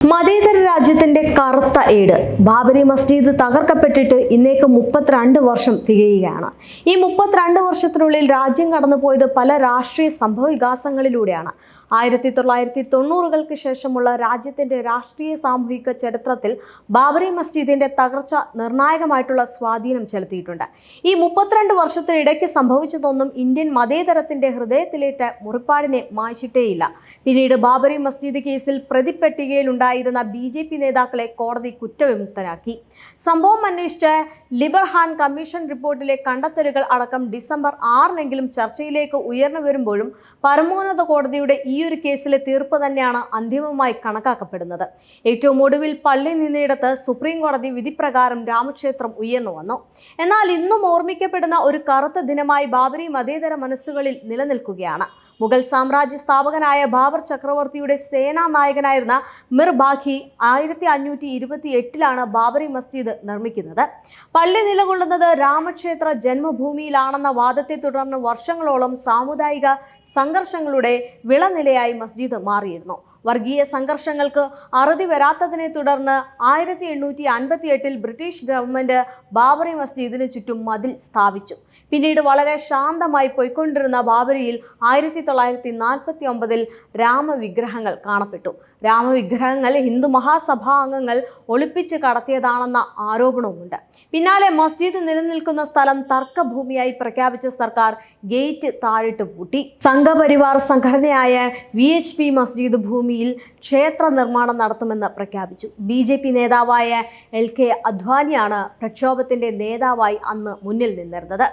മതേതര രാജ്യത്തിന്റെ കറുത്ത ഏട്. ബാബരി മസ്ജിദ് തകർക്കപ്പെട്ടിട്ട് ഇന്നേക്ക് മുപ്പത്തിരണ്ട് വർഷം തികയുകയാണ്. ഈ മുപ്പത്തിരണ്ട് വർഷത്തിനുള്ളിൽ രാജ്യം കടന്നുപോയത് പല രാഷ്ട്രീയ സംഭവ വികാസങ്ങളിലൂടെയാണ്. ആയിരത്തി തൊള്ളായിരത്തി തൊണ്ണൂറുകൾക്ക് ശേഷമുള്ള രാജ്യത്തിന്റെ രാഷ്ട്രീയ സാമൂഹിക ചരിത്രത്തിൽ ബാബറി മസ്ജിദിന്റെ തകർച്ച നിർണായകമായിട്ടുള്ള സ്വാധീനം ചെലുത്തിയിട്ടുണ്ട്. ഈ മുപ്പത്തിരണ്ട് വർഷത്തിനിടയ്ക്ക് സംഭവിച്ചതൊന്നും ഇന്ത്യൻ മതേതരത്തിന്റെ ഹൃദയത്തിലേറ്റ മുറിപ്പാടിനെ മായ്ച്ചിട്ടേയില്ല. പിന്നീട് ബാബറി മസ്ജിദ് കേസിൽ പ്രതിപ്പട്ടികയിൽ ഉണ്ടായിരുന്ന ബി ജെ പി നേതാക്കളെ കോടതി കുറ്റവിമുക്തരാക്കി. സംഭവം അന്വേഷിച്ച് ലിബർഹാൻ കമ്മീഷൻ റിപ്പോർട്ടിലെ കണ്ടെത്തലുകൾ അടക്കം ഡിസംബർ ആറിനെങ്കിലും ചർച്ചയിലേക്ക് ഉയർന്നു വരുമ്പോഴും പരമോന്നത കോടതിയുടെ ഈ ഒരു കേസിലെ തീർപ്പ് തന്നെയാണ് അന്തിമമായി കണക്കാക്കപ്പെടുന്നത്. ഏറ്റവും ഒടുവിൽ പള്ളി നിന്നയിടത്ത് സുപ്രീം കോടതി വിധിപ്രകാരം രാമക്ഷേത്രം ഉയർന്നു വന്നു. എന്നാൽ ഇന്നും ഓർമ്മിക്കപ്പെടുന്ന ഒരു കറുത്ത ദിനമായി ബാബരി മതേതര മനസ്സുകളിൽ നിലനിൽക്കുകയാണ്. മുഗൾ സാമ്രാജ്യ സ്ഥാപകനായ ബാബർ ചക്രവർത്തിയുടെ സേനാ നായകനായിരുന്ന മിർ ബാഖി ആയിരത്തി അഞ്ഞൂറ്റി ഇരുപത്തി എട്ടിലാണ് ബാബറി മസ്ജിദ് നിർമ്മിക്കുന്നത്. പള്ളി നിലകൊള്ളുന്നത് രാമക്ഷേത്ര ജന്മഭൂമിയിലാണെന്ന വാദത്തെ തുടർന്ന് വർഷങ്ങളോളം സാമുദായിക സംഘർഷങ്ങളുടെ വിളനിലയായി മസ്ജിദ് മാറിയിരുന്നു. വർഗീയ സംഘർഷങ്ങൾക്ക് അറുതി വരാത്തതിനെ തുടർന്ന് ആയിരത്തി എണ്ണൂറ്റി അൻപത്തി എട്ടിൽ ബ്രിട്ടീഷ് ഗവൺമെന്റ് ബാബറി മസ്ജിദിന് ചുറ്റും മതിൽ സ്ഥാപിച്ചു. പിന്നീട് വളരെ ശാന്തമായി പോയിക്കൊണ്ടിരുന്ന ബാബരിയിൽ ആയിരത്തി തൊള്ളായിരത്തി നാൽപ്പത്തി ഒമ്പതിൽ രാമവിഗ്രഹങ്ങൾ കാണപ്പെട്ടു. രാമവിഗ്രഹങ്ങൾ ഹിന്ദു മഹാസഭാ അംഗങ്ങൾ ഒളിപ്പിച്ച് കടത്തിയതാണെന്ന ആരോപണവുമുണ്ട്. പിന്നാലെ മസ്ജിദ് നിലനിൽക്കുന്ന സ്ഥലം തർക്കഭൂമിയായി പ്രഖ്യാപിച്ച സർക്കാർ ഗേറ്റ് താഴിട്ട് പൂട്ടി. സംഘപരിവാർ സംഘടനയായ വി എച്ച് പി മസ്ജിദ് ഭൂമിയിൽ ക്ഷേത്ര നിർമ്മാണം നടത്തുമെന്ന് പ്രഖ്യാപിച്ചു. ബി ജെ പി നേതാവായ എൽ കെ അദ്വാനിയാണ് പ്രക്ഷോഭത്തിന്റെ നേതാവായി അന്ന് മുന്നിൽ നിന്നിരുന്നത്.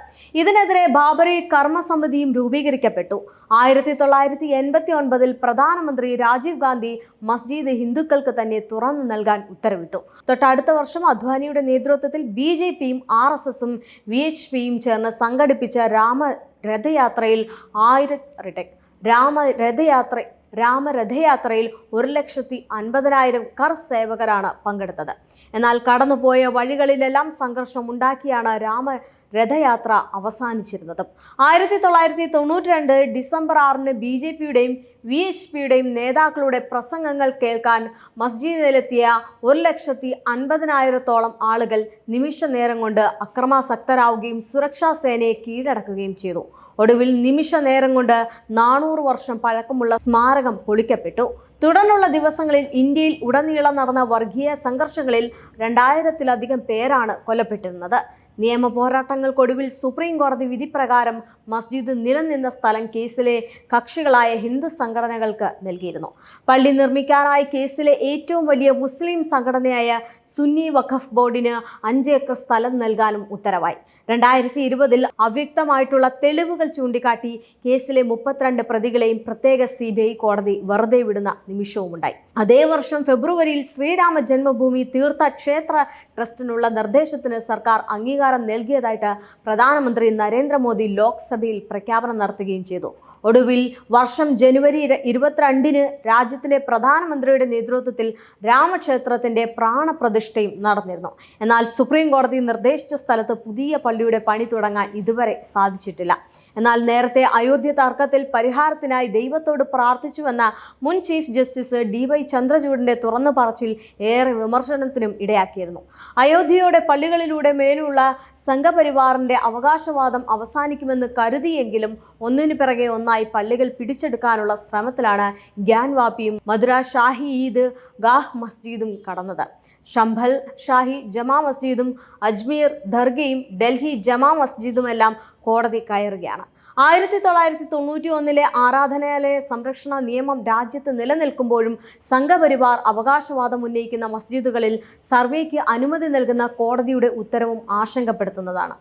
ഇതിനെതിരെ ബാബറി കർമ്മസമിതിയും രൂപീകരിക്കപ്പെട്ടു. ആയിരത്തി തൊള്ളായിരത്തി എൺപത്തി ഒൻപതിൽ പ്രധാനമന്ത്രി രാജീവ് ഗാന്ധി മസ്ജിദ് ഹിന്ദുക്കൾക്ക് തന്നെ തുറന്നു നൽകാൻ ഉത്തരവിട്ടു. തൊട്ടടുത്ത വർഷം അദ്വാനിയുടെ നേതൃത്വത്തിൽ ബി ജെ പിയും ആർ എസ് എസും വി എച്ച് പിയും ചേർന്ന് സംഘടിപ്പിച്ച രാമ രഥയാത്രയിൽ ആയിരം റിടെക് രാമ രഥയാത്ര രാമരഥയാത്രയിൽ ഒരു ലക്ഷത്തി അൻപതിനായിരം കർ സേവകരാണ് പങ്കെടുത്തത്. എന്നാൽ കടന്നുപോയ വഴികളിലെല്ലാം സംഘർഷം ഉണ്ടാക്കിയാണ് രാമ രഥയാത്ര അവസാനിച്ചിരുന്നത്. ആയിരത്തി തൊള്ളായിരത്തി തൊണ്ണൂറ്റി രണ്ട് ഡിസംബർ ആറിന് ബി ജെ പിയുടെയും വി എച്ച് പിയുടെയും നേതാക്കളുടെ പ്രസംഗങ്ങൾ കേൾക്കാൻ മസ്ജിദിലെത്തിയ ഒരു ലക്ഷത്തി അൻപതിനായിരത്തോളം ആളുകൾ നിമിഷ നേരം കൊണ്ട് അക്രമാസക്തരാവുകയും സുരക്ഷാ സേനയെ കീഴടക്കുകയും ചെയ്തു. ഒടുവിൽ നിമിഷ നേരം കൊണ്ട് നാനൂറ് വർഷം പഴക്കമുള്ള സ്മാരകം പൊളിക്കപ്പെട്ടു. തുടർന്നുള്ള ദിവസങ്ങളിൽ ഇന്ത്യയിൽ ഉടനീളം നടന്ന വർഗീയ സംഘർഷങ്ങളിൽ രണ്ടായിരത്തിലധികം പേരാണ് കൊല്ലപ്പെട്ടിരുന്നത്. നിയമ പോരാട്ടങ്ങൾക്കൊടുവിൽ സുപ്രീം കോടതി വിധിപ്രകാരം മസ്ജിദ് നിലനിന്ന സ്ഥലം കേസിലെ കക്ഷികളായ ഹിന്ദു സംഘടനകൾക്ക് നൽകിയിരുന്നു. പള്ളി നിർമ്മിക്കാറായ കേസിലെ ഏറ്റവും വലിയ മുസ്ലിം സംഘടനയായ സുന്നി വഖഫ് ബോർഡിന് അഞ്ച് ഏക്കർ സ്ഥലം നൽകാനും ഉത്തരവായി. രണ്ടായിരത്തി ഇരുപതിൽ അവ്യക്തമായിട്ടുള്ള തെളിവുകൾ ചൂണ്ടിക്കാട്ടി കേസിലെ മുപ്പത്തിരണ്ട് പ്രതികളെയും പ്രത്യേക സി കോടതി വെറുതെ വിടുന്ന നിമിഷവുമുണ്ടായി. അതേ വർഷം ഫെബ്രുവരിയിൽ ശ്രീരാമ ജന്മഭൂമി തീർത്ഥ ക്ഷേത്ര ട്രസ്റ്റിനുള്ള നിർദ്ദേശത്തിന് സർക്കാർ അംഗീകാരം നൽകിയതായിട്ട് പ്രധാനമന്ത്രി നരേന്ദ്രമോദി ലോക്സഭയിൽ പ്രഖ്യാപനം നടത്തുകയും ചെയ്തു. ഒടുവിൽ വർഷം ജനുവരി ഇര- ഇരുപത്തിരണ്ടിന് രാജ്യത്തിന്റെ പ്രധാനമന്ത്രിയുടെ നേതൃത്വത്തിൽ രാമക്ഷേത്രത്തിന്റെ പ്രാണപ്രതിഷ്ഠയും നടന്നിരുന്നു. എന്നാൽ സുപ്രീം കോടതി നിർദ്ദേശിച്ച സ്ഥലത്ത് പുതിയ പള്ളിയുടെ പണി തുടങ്ങാൻ ഇതുവരെ സാധിച്ചിട്ടില്ല. എന്നാൽ നേരത്തെ അയോധ്യ തർക്കത്തിൽ പരിഹാരത്തിനായി ദൈവത്തോട് പ്രാർത്ഥിച്ചുവെന്ന മുൻ ചീഫ് ജസ്റ്റിസ് ഡി വൈ ചന്ദ്രചൂഡിന്റെ തുറന്നു പറച്ചിൽ ഏറെ വിമർശനത്തിനും ഇടയാക്കിയിരുന്നു. അയോധ്യയുടെ പള്ളികളിലൂടെ മേലുള്ള സംഘപരിവാറിന്റെ അവകാശവാദം അവസാനിക്കുമെന്ന് കരുതിയെങ്കിലും ഒന്നിനു പിറകെ ഒന്നായി പള്ളികൾ പിടിച്ചെടുക്കാനുള്ള ശ്രമത്തിലാണ് ഗ്യാൻവാപ്പിയും മധുര ഷാഹി ഈദ് ഗാഹ് മസ്ജിദും കടന്നത്. ഷംഭൽ ഷാഹി ജമാ മസ്ജിദും അജ്മീർ ദർഗയും ഡൽഹി ജമാ മസ്ജിദുമെല്ലാം കോടതി കയറുകയാണ്. ആയിരത്തി തൊള്ളായിരത്തി തൊണ്ണൂറ്റി ഒന്നിലെ ആരാധനാലയ സംരക്ഷണ നിയമം രാജ്യത്ത് നിലനിൽക്കുമ്പോഴും സംഘപരിവാർ അവകാശവാദം ഉന്നയിക്കുന്ന മസ്ജിദുകളിൽ സർവേക്ക് അനുമതി നൽകുന്ന കോടതിയുടെ ഉത്തരവും ആശങ്കപ്പെടുത്തുന്നതാണ്.